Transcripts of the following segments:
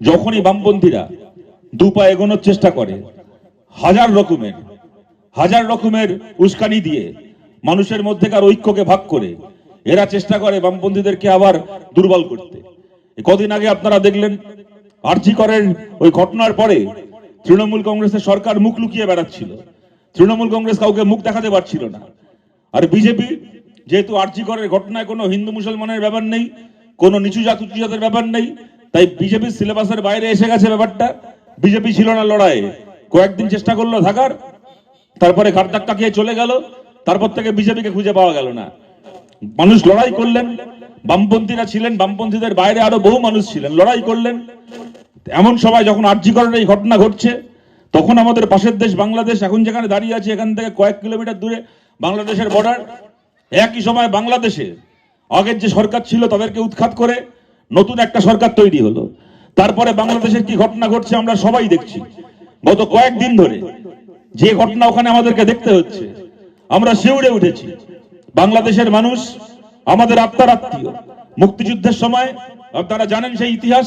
যখনই বামপন্থীরা দু পা এগোনোর চেষ্টা করে, হাজার রকমের হাজার রকমের উস্কানি দিয়ে মানুষের মধ্যেকার ঐক্যকে ভাগ করে এরা চেষ্টা করে বামপন্থীদেরকে আবার দুর্বল করতে। কদিন আগে আপনারা দেখলেন, আরজি করেন ওই ঘটনার পরে তৃণমূল কংগ্রেসের সরকার মুখ লুকিয়ে বেড়াচ্ছিল। তৃণমূল কংগ্রেস কাউকে মুখ দেখাতে পারছিল না। আর বিজেপি যেহেতু আরজি করের ঘটনায় কোনো হিন্দু মুসলমানের ব্যাপার নেই, কোনো নিচু জাত উঁচু জাতের ব্যাপার নেই তাই বিজেপির সিলেবাসের বাইরে এসে গেছে ব্যাপারটা। বিজেপি ছিল না লড়াই কয়েকদিন চেষ্টা করল থাকার, তারপরে ঘাট ধাক্কা খেয়ে চলে গেল, তারপর থেকে বিজেপিকে খুঁজে পাওয়া গেল না। মানুষ লড়াই করলেন, বামপন্থীরা ছিলেন, বামপন্থীদের বাইরে আরও বহু মানুষ ছিলেন, লড়াই করলেন। এমন সময় যখন আর্যিকরণের এই ঘটনা ঘটছে, তখন আমাদের পাশের দেশ বাংলাদেশ, এখন যেখানে দাঁড়িয়ে আছে, এখান থেকে কয়েক কিলোমিটার দূরে বাংলাদেশের বর্ডার একই সময় বাংলাদেশে আগের যে সরকার ছিল, তাদেরকে উৎখাত করে নতুন একটা সরকার তৈরি হলো। তারপরে বাংলাদেশের কি ঘটনা ঘটছে আমরা সবাই দেখছি। গত কয়েকদিন ধরে যে ঘটনা ওখানে আমাদেরকে দেখতে হচ্ছে, আমরা শিউড়ে উঠেছি। বাংলাদেশের মানুষ, আমাদের আত্মার আত্মীয়। মুক্তিযুদ্ধের সময়, আপনারা জানেন সেই ইতিহাস,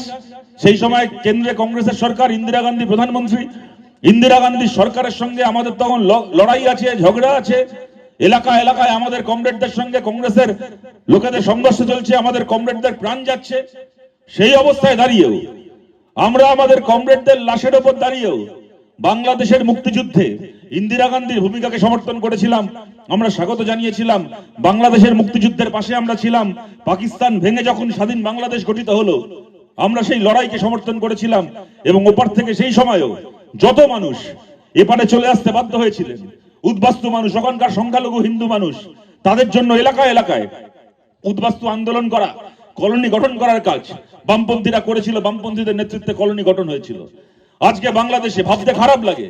সেই সময় কেন্দ্রে কংগ্রেসের সরকার, ইন্দিরা গান্ধী প্রধানমন্ত্রী, ইন্দিরা গান্ধী সরকারের সঙ্গে আমাদের তখন লড়াই আছে, ঝগড়া আছে এলাকা এলাকায় আমাদের কমরেডদের সঙ্গে কংগ্রেসের লোকেদের সংঘর্ষ চলছে, আমাদের কমরেডদের প্রাণ যাচ্ছে। সেই অবস্থায় দাঁড়িয়েও আমরা আমাদের কমরেডদের লাশের ওপর দাঁড়িয়েও বাংলাদেশের মুক্তিযুদ্ধে ইন্দিরা গান্ধীর ভূমিকাকে সমর্থন করেছিলাম। আমরা স্বাগত জানিয়েছিলাম, বাংলাদেশের মুক্তিযুদ্ধের পাশে আমরা ছিলাম, পাকিস্তান ভেঙে যখন স্বাধীন বাংলাদেশ গঠিত হলো, আমরা সেই লড়াইকে সমর্থন করেছিলাম এবং ওপার থেকে সেই সময়ও যত মানুষ এপারে চলে আসতে বাধ্য হয়েছিলেন উদ্বাস্তু মানুষ, ওখানকার সংখ্যালঘু হিন্দু মানুষ, তাদের জন্য এলাকায় এলাকায় উদ্বাস্তু আন্দোলন করা, কলোনি গঠন করার কাজ বামপন্থীরা করেছিল, বামপন্থীদের নেতৃত্বে কলোনি গঠন হয়েছিল। আজকে বাংলাদেশে ভাবতে খারাপ লাগে,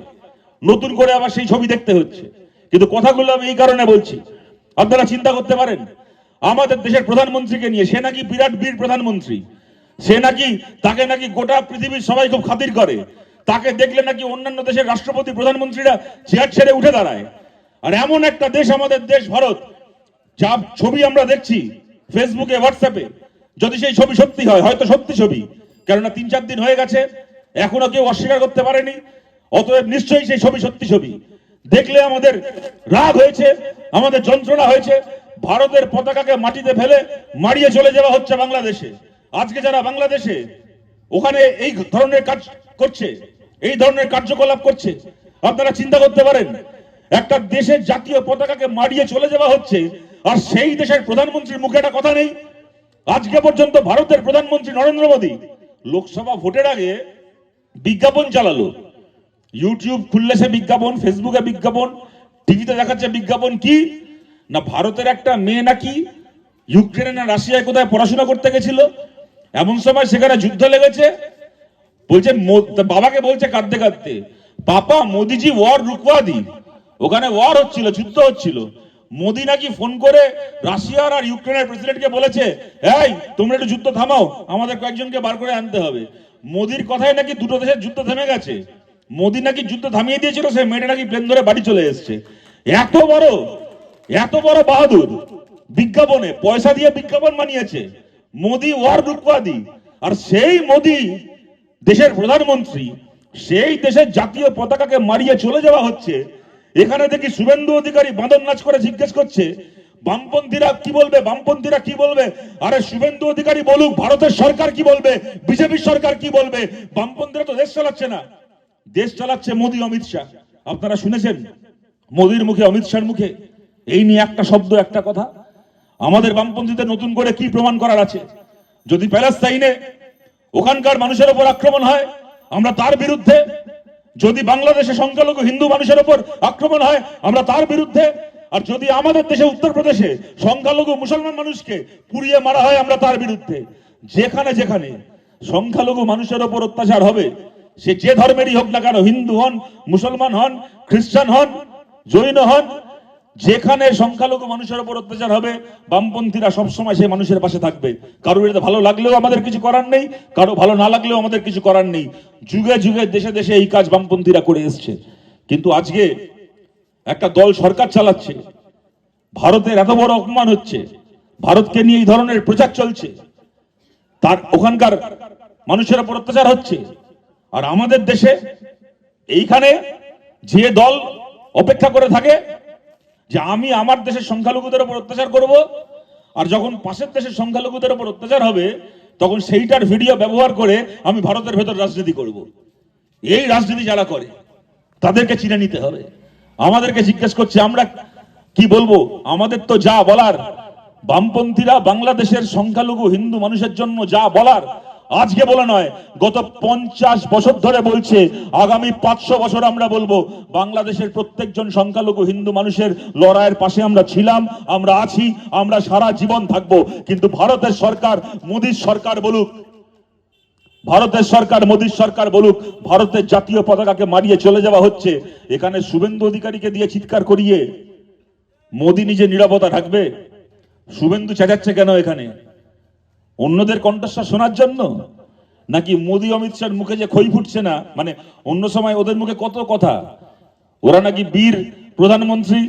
নতুন করে আবার সেই ছবি দেখতে হচ্ছে। কিন্তু কথাগুলো আমি এই কারণে বলছি, আপনারা চিন্তা করতে পারেন, আমাদের দেশের প্রধানমন্ত্রীকে নিয়ে সে নাকি বিরাট বীর প্রধানমন্ত্রী, সে নাকি, তাকে নাকি গোটা পৃথিবীর সবাই খুব খাতির করে তাকে দেখলে নাকি অন্যান্য দেশের রাষ্ট্রপতি, প্রধানমন্ত্রীরা চেয়ার ছেড়ে উঠে দাঁড়ায়। আর এমন একটা দেশ আমাদের দেশ, ভারত যা ছবি আমরা দেখছি ফেসবুকে, হোয়াটসঅ্যাপে। যদি সেই ছবি সত্যি হয়, হয়তো সত্যি ছবি। কেননা তিন চার দিন হয়ে গেছে, এখনও কেউ অস্বীকার করতে পারেনি, অতএব নিশ্চয়ই সেই ছবি সত্যি ছবি। দেখলে আমাদের রাগ হয়েছে, আমাদের যন্ত্রণা হয়েছে, ভারতের পতাকাকে মাটিতে ফেলে মারিয়ে চলে যাওয়া হচ্ছে বাংলাদেশে। আজকে যারা বাংলাদেশে, ওখানে এই ধরনের কাজ করছে, এই ধরনের কার্যকলাপ করছে। আপনারা চিন্তা করতে পারেন, একটা দেশের জাতীয় পতাকাকে মারিয়ে চলে যাওয়া হচ্ছে, আর সেই দেশের প্রধানমন্ত্রীর মুখে একটা কথা নেই। আজকে পর্যন্ত ভারতের প্রধানমন্ত্রী নরেন্দ্র মোদী লোকসভা ভোটের আগে বিজ্ঞাপন চালালো। ইউটিউব খুললে সে বিজ্ঞাপন ফেসবুকে বিজ্ঞাপন টিভিতে দেখাচ্ছে বিজ্ঞাপন কি? না ভারতের একটা মেয়ে নাকি ইউক্রেনে না রাশিয়ায় কোথায় পড়াশোনা করতে গেছিল? এমন সময় সেখানে যুদ্ধ লেগেছে বলছে বাবাকে বলছে কাঁদতে কাঁদতে, পাপা, মোদিজি ওয়ার রুকওয়া দি ওখানে ওয়ার হচ্ছিল, যুদ্ধ হচ্ছিল। মোদি নাকি ফোন করে রাশিয়ার আর ইউক্রেনের প্রেসিডেন্টকে বলেছে, এই, তোমরা একটু যুদ্ধ থামাও, আমাদের কয়েকজনকে বার করে আনতে হবে। মোদির কথায় নাকি দুটো দেশের যুদ্ধ থেমে গেছে। মোদি নাকি যুদ্ধ থামিয়ে দিয়েছিল সে মেয়েটা নাকি প্লেন ধরে বাড়ি চলে এসেছে। এত বড় এত বড় বাহাদুর বিজ্ঞাপনে পয়সা দিয়ে বিজ্ঞাপন বানিয়েছে। মোদি ওয়ার রুকওয়াদি আর সেই মোদি দেশের প্রধানমন্ত্রী সেই দেশের জাতীয় পতাকাকে মারিয়ে চলে যাওয়া হচ্ছে। এখানে দেখি শুভেন্দু অধিকারী বাঁদর নাচ করে জিজ্ঞেস করছে, বামপন্থীরা কি বলবে? বামপন্থীরা কি বলবে? আরে শুভেন্দু অধিকারী বলুক, ভারতের সরকার কি বলবে? বিজেপির সরকার কি বলবে? বামপন্থীরা তো দেশ চালাচ্ছে না। দেশ চালাচ্ছে মোদী, অমিত শাহ। আপনারা শুনেছেন মোদীর মুখে, অমিত শাহর মুখে? এই নিয়ে একটা শব্দ, একটা কথা। আমাদের বামপন্থীদের নতুন করে কি প্রমাণ করার আছে? যদি প্যালেস্তাইনে ওখানকার মানুষের উপর আক্রমণ হয়। আমরা তার বিরুদ্ধে যদি বাংলাদেশে সংখ্যালঘু হিন্দু মানুষের উপর আক্রমণ হয়, আমরা তার বিরুদ্ধে। আর যদি আমাদের দেশে উত্তরপ্রদেশে সংখ্যালঘু মুসলমান মানুষকে পুড়িয়ে মারা হয়, আমরা তার বিরুদ্ধে। যেখানে যেখানে সংখ্যালঘু মানুষের উপর অত্যাচার হবে, সে যে ধর্মেরই হোক না কেন, হিন্দু হন, মুসলমান হন, খ্রিস্টান হন, জৈন হন যেখানে সংখ্যালঘু মানুষের উপর অত্যাচার হবে, বামপন্থীরা সবসময় সেই মানুষের পাশে থাকবে। কারোর এটা ভালো লাগলেও আমাদের কিছু করার নেই, কারও ভালো না লাগলেও আমাদের কিছু করার নেই। যুগে যুগে, দেশে দেশে এই কাজ বামপন্থীরা করে এসছে। কিন্তু আজকে একটা দল সরকার চালাচ্ছে, ভারতের এত বড় অপমান হচ্ছে, ভারতকে নিয়ে এই ধরনের প্রচার চলছে, তার ওখানকার মানুষের উপর অত্যাচার হচ্ছে। আর আমাদের দেশে এইখানে যে দল অপেক্ষা করে থাকে যে আমি আমার দেশের সংখ্যালঘুদের উপর অত্যাচার করব, আর যখন পাশের দেশের সংখ্যালঘুদের উপর অত্যাচার হবে, তখন সেইটার ভিডিও ব্যবহার করে আমি ভারতের ভেতর রাজনীতি করব। এই রাজনীতি যারা করে, তাদেরকে চিনে নিতে হবে। আমাদেরকে জিজ্ঞেস করছে, আমরা কি বলব? আমাদের তো যা বলার, বামপন্থীরা বাংলাদেশের সংখ্যালঘু হিন্দু মানুষের জন্য যা বলার আজকে বলে নয়, গত পঞ্চাশ বছর ধরে বলছে, আগামী পাঁচশো বছর আমরা বলব, বাংলাদেশের প্রত্যেকজন সংখ্যালঘু হিন্দু মানুষের লড়াইয়ের পাশে আমরা ছিলাম, আমরা আছি, আমরা সারা জীবন থাকব। কিন্তু ভারতের সরকার, মোদীর সরকার বলুক, ভারতের সরকার, মোদীর সরকার বলুক, ভারতের জাতীয় পতাকাকে মারিয়ে চলে যাওয়া হচ্ছে। এখানে শুভেন্দু অধিকারীকে দিয়ে চিৎকার করিয়ে, মোদী নিজে নিরাপত্তা থাকবে শুভেন্দু চেঁচাচ্ছে কেন এখানে? অন্যদের কণ্ঠস্বর শোনার জন্য? নাকি মোদী অমিত শাহর মুখে যে খই ফুটছে না? মানে অন্য সময় ওদের মুখে কত কথা? ওরা নাকি বীর প্রধানমন্ত্রী,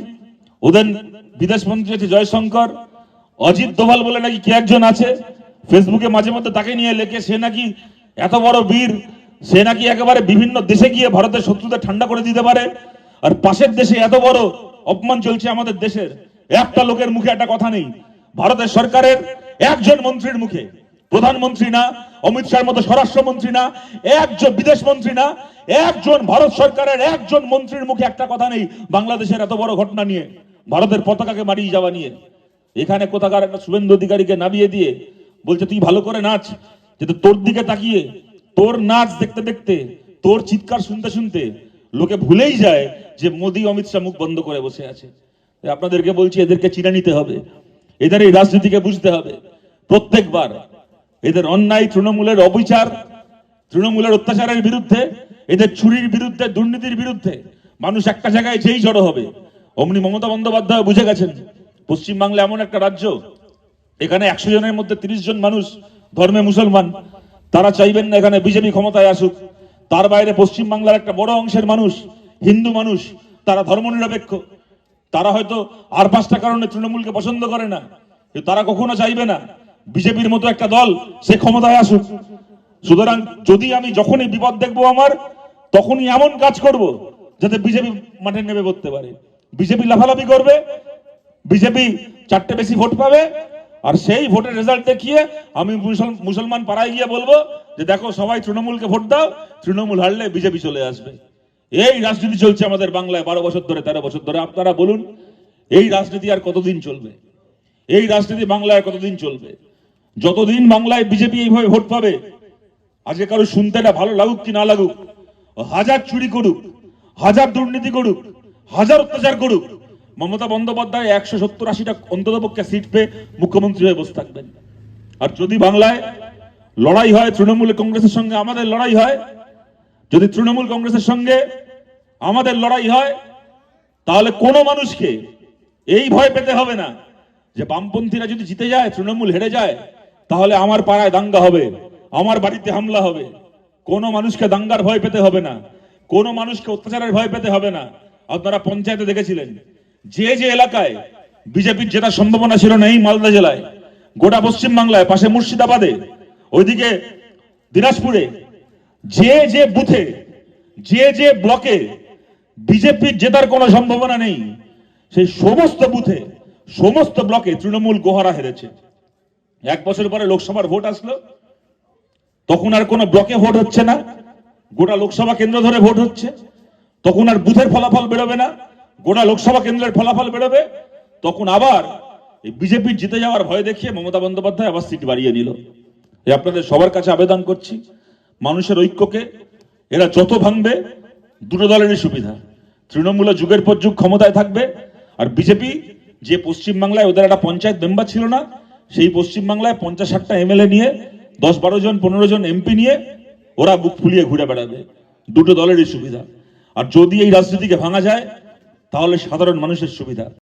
ওদের বিদেশ মন্ত্রী আছে জয়শঙ্কর, অজিত দোভাল বলে নাকি কে একজন আছে? ফেসবুকে মাঝে মধ্যে তাকে নিয়ে লেখে, সে নাকি এত বড় বীর, সে নাকি একেবারে বিভিন্ন দেশে গিয়ে ভারতের শত্রুদের ঠান্ডা করে দিতে পারে? আর পাশের দেশে এত বড় অপমান চলছে আমাদের দেশের, একটা লোকের মুখে একটা কথা নেই। ভারতের সরকারের একজন মন্ত্রীর মুখে। প্রধানমন্ত্রী না, অমিত শাহের মতো স্বরাষ্ট্রমন্ত্রী না, একজন বিদেশ মন্ত্রী না, একজন ভারত সরকারের একজন মন্ত্রীর মুখে একটা কথা নেই, বাংলাদেশের এত বড় ঘটনা নিয়ে, ভারতের পতাকাকে মারিয়ে যাওয়া নিয়ে। এখানে কোথাকার একটা শুভেন্দু অধিকারীকে নামিয়ে দিয়ে বলছে, তুই ভালো করে নাচ কিন্তু তোর দিকে তাকিয়ে, তোর নাচ দেখতে দেখতে, তোর চিৎকার শুনতে শুনতে লোকে ভুলেই যায় যে মোদী, অমিত শাহ মুখ বন্ধ করে বসে আছে। আপনাদেরকে বলছি, এদেরকে চিনে নিতে হবে। এদের এই রাজনীতিকে বুঝতে হবে। প্রত্যেকবার এদের অন্যায় তৃণমূলের অবিচার, তৃণমূলের অত্যাচারের বিরুদ্ধে, এদের ছুরির বিরুদ্ধে, দুর্নীতির বিরুদ্ধে মানুষ একটা জায়গায় যেই জড়ো হবে। অমনি মমতা বন্দ্যোপাধ্যায় বুঝে গেছেন, পশ্চিমবাংলা এমন একটা রাজ্য, এখানে একশো জনের মধ্যে তিরিশ জন মানুষ ধর্মে মুসলমান, তারা চাইবেন না এখানে বিজেপি ক্ষমতায় আসুক। তার বাইরে পশ্চিমবাংলার একটা বড় অংশের মানুষ, হিন্দু মানুষ, তারা ধর্মনিরপেক্ষ। তারা হয়তো আর পাঁচটা কারণে তৃণমূলকে পছন্দ করে না। তারা কখনো চাইবে না। বিজেপির মতো একটা দল সে ক্ষমতায় আসুক। সুতরাং যদি আমি যখনই বিপদ দেখব আমার, তখনই এমন কাজ করব যাতে বিজেপি মাঠে নেমে পড়তে পারে। বিজেপি লাফালাফি করবে, বিজেপি চারটে বেশি ভোট পাবে, আর সেই ভোটের রেজাল্ট দেখিয়ে আমি মুসলমান পাড়ায় গিয়ে বলব যে দেখো সবাই তৃণমূলকে ভোট দাও, তৃণমূল হারলে বিজেপি চলে আসবে। এই রাজনীতি চলছে আমাদের বাংলায় বারো বছর ধরে, তেরো বছর ধরে। আপনারা বলুন, এই রাজনীতি আর কতদিন চলবে? এই রাজনীতি বাংলায় কতদিন চলবে? যতদিন বাংলায় বিজেপি এইভাবে ভোট পাবে, আজকে কারও শুনতে না ভালো লাগুক কি না লাগুক, হাজার চুরি করুক, হাজার দুর্নীতি করুক, হাজার অত্যাচার করুক, মমতা বন্দ্যোপাধ্যায় একশো সত্তর আশিটা অন্তত পক্ষে সিট পেয়ে মুখ্যমন্ত্রী হয়ে বসে থাকবেন। আর যদি বাংলায় লড়াই হয়, তৃণমূল কংগ্রেসের সঙ্গে আমাদের লড়াই হয়, যদি তৃণমূল কংগ্রেসের সঙ্গে আমাদের লড়াই হয়, তাহলে কোনো মানুষকে এই ভয় পেতে হবে না যে বামপন্থীরা যদি জিতে যায়, তৃণমূল হেরে যায়, তাহলে আমার পাড়ায় দাঙ্গা হবে, আমার বাড়িতে হামলা হবে। কোনো মানুষকে দাঙ্গার ভয় পেতে হবে না, কোনো মানুষকে অত্যাচারের ভয় পেতে হবে না। আপনারা পঞ্চায়েতে দেখেছিলেন, যে যে এলাকায় বিজেপির জেতার সম্ভাবনা ছিল না এই মালদা জেলায়, গোটা পশ্চিম বাংলায় পাশে মুর্শিদাবাদে, ওইদিকে দিনাজপুরে, যে যে বুথে, যে যে ব্লকে বিজেপির জেতার কোনো সম্ভাবনা নেই। সেই সমস্ত বুথে, সমস্ত ব্লকে তৃণমূল গোহারা হেরেছে। এক বছর পরে লোকসভার ভোট আসলো। তখন আর কোনো ব্লকে ভোট হচ্ছে না। গোটা লোকসভা কেন্দ্র ধরে ভোট হচ্ছে। তখন আর বুথের ফলাফল বেরোবে না। গোটা লোকসভা কেন্দ্রের ফলাফল বেরোবে। তখন আবার এই বিজেপির জিতে যাওয়ার ভয় দেখিয়ে মমতা বন্দ্যোপাধ্যায় আবার সিট বাড়িয়ে নিল। আপনাদের সবার কাছে আবেদন করছি, মানুষের ঐক্যকে, এরা যত ভাঙবে দুটো দলেরই সুবিধা। তৃণমূল যুগের পর যুগ ক্ষমতায় থাকবে, আর বিজেপি যে পশ্চিমবাংলায় ওদের একটা পঞ্চায়েত মেম্বার ছিল না, সেই পশ্চিমবাংলায় পঞ্চাশ ষাটটা এমএলএ নিয়ে, দশ বারো জন, পনেরো জন এমপি নিয়ে ওরা বুক ফুলিয়ে ঘুরে বেড়াবে। দুটো দলেরই সুবিধা। আর যদি এই রাজনীতিকে ভাঙা যায়, তাহলে সাধারণ মানুষের সুবিধা।